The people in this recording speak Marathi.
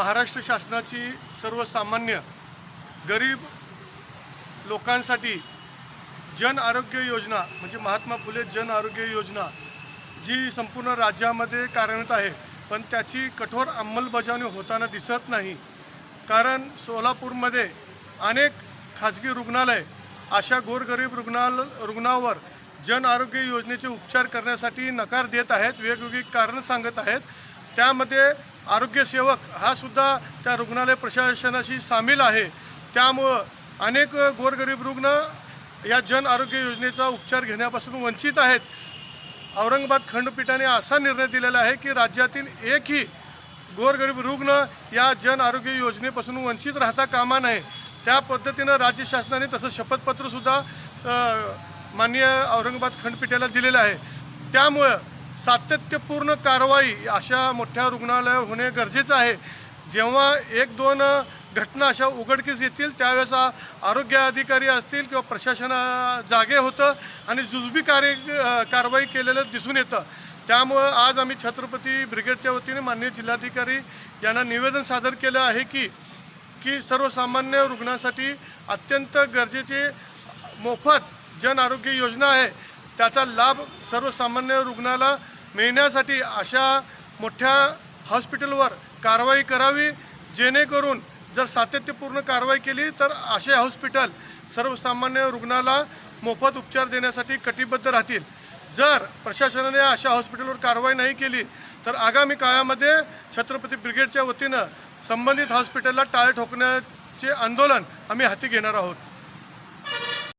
महाराष्ट्र शासनाची सर्वसामान्य गरीब लोकांसाठी जन आरोग्य योजना म्हणजे महात्मा फुले जन आरोग्य योजना जी संपूर्ण राज्यामध्ये कार्यान्वित आहे पण त्याची कठोर अंमलबजावणी होताना दिसत नाही. कारण सोलापूरमध्ये अनेक खाजगी रुग्णालय अशा गोरगरीब रुग्णाल रुग्णावर जन आरोग्य योजनेचे उपचार करण्यासाठी नकार देत आहेत वेगवेगळी कारणं सांगत आहेत. त्यामध्ये आरोग्यसेवक हा सुद्धा त्या रुग्णालय प्रशासनाशी सामील आहे. त्यामुळं अनेक गोरगरीब रुग्ण या जन आरोग्य योजनेचा उपचार घेण्यापासून वंचित आहेत. औरंगाबाद खंडपीठाने असा निर्णय दिलेला आहे की राज्यातील एकही गोरगरीब रुग्ण या जन आरोग्य योजनेपासून वंचित राहता कामा नये. त्या पद्धतीनं राज्य शासनाने तसं शपथपत्रसुद्धा माननीय औरंगाबाद खंडपीठाला दिलेलं आहे. त्यामुळं सातत्यपूर्ण कारवाई अशा मोठ्या रुग्णालयावर होणे गरजेचं आहे. जेव्हा एक दोन घटना अशा उघडकीस येतील त्यावेळेस आरोग्य अधिकारी असतील किंवा प्रशासन जागे होतं आणि जुजबी कार्य कारवाई केलेलं दिसून येतं. त्यामुळं आज आम्ही छत्रपती ब्रिगेडच्या वतीने माननीय जिल्हाधिकारी यांना निवेदन सादर केलं आहे की की सर्वसामान्य रुग्णांसाठी अत्यंत गरजेचे मोफत जन आरोग्य योजना आहे. त्याचा लाभ सर्वसामान्य रुग्णाला मिळण्यासाठी अशा मोठ्या हॉस्पिटलवर कारवाई करावी जेणेकरून जर सातत्यपूर्ण कारवाई केली तर असे हॉस्पिटल सर्वसामान्य रुग्णाला मोफत उपचार देण्यासाठी कटिबद्ध राहतील. जर प्रशासनाने अशा हॉस्पिटलवर कारवाई नाही केली तर आगामी काळामध्ये छत्रपती ब्रिगेडच्या वतीनं संबंधित हॉस्पिटलला टाळे ठोकण्याचे आंदोलन आम्ही हाती घेणार आहोत.